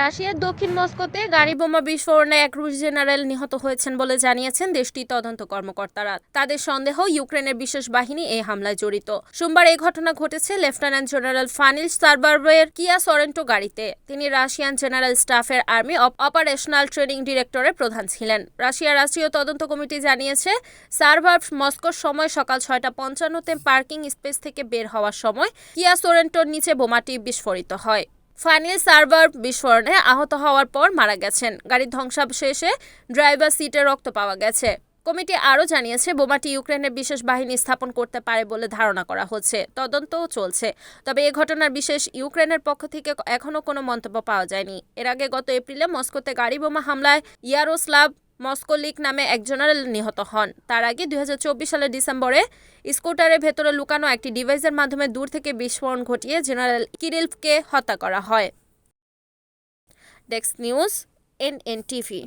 রাশিয়ার দক্ষিণ মস্কোতে গাড়ি বোমা বিস্ফোরণে এক রুশ জেনারেল নিহত হয়েছেন বলে জানিয়েছেন দেশটির তদন্ত কর্মকর্তারা। তাদের সন্দেহ, ইউক্রেনের বিশেষ বাহিনী এই হামলায় জড়িত। সোমবার এই ঘটনা ঘটেছে লেফটেন্যান্ট জেনারেল ফানিল সারবারবের কিয়া সরেন্টো গাড়িতে। তিনি রাশিয়ান জেনারেল স্টাফের আর্মি অপারেশনাল ট্রেনিং ডিরেক্টরের প্রধান ছিলেন। রাশিয়ার রাষ্ট্রীয় তদন্ত কমিটি জানিয়েছে, সার্ভার মস্কোর সময় সকাল ছয়টা পঞ্চান্নতে পার্কিং স্পেস থেকে বের হওয়ার সময় কিয়া সোরেন্টোর নিচে বোমাটি বিস্ফোরিত হয়। ফাইনাল সার্ভার বিস্ফোরণে আহত হওয়ার পর মারা গেছেন। গাড়ির ধ্বংসাবশেষে ড্রাইভার সিটে রক্ত পাওয়া গেছে। কমিটি আরও জানিয়েছে বোমাটি ইউক্রেনের বিশেষ বাহিনী স্থাপন করতে পারে বলে ধারণা করা হচ্ছে। তদন্তও চলছে। তবে এ ঘটনার বিশেষ ইউক্রেনের পক্ষ থেকে এখনও কোনো মন্তব্য পাওয়া যায়নি। এর আগে গত এপ্রিলে মস্কোতে গাড়ি বোমা হামলায় ইয়ারোস্লাভ মস্কোলিক নামে একজনের নিহত হন। তার আগে দুই হাজার চব্বিশ সালের ডিসেম্বরে স্কুটারের ভেতরে লুকানো একটি ডিভাইসের মাধ্যমে দূর থেকে বিস্ফোরণ ঘটিয়ে জেনারেল কিরিলফকে হত্যা করা হয়। Desk news N N TV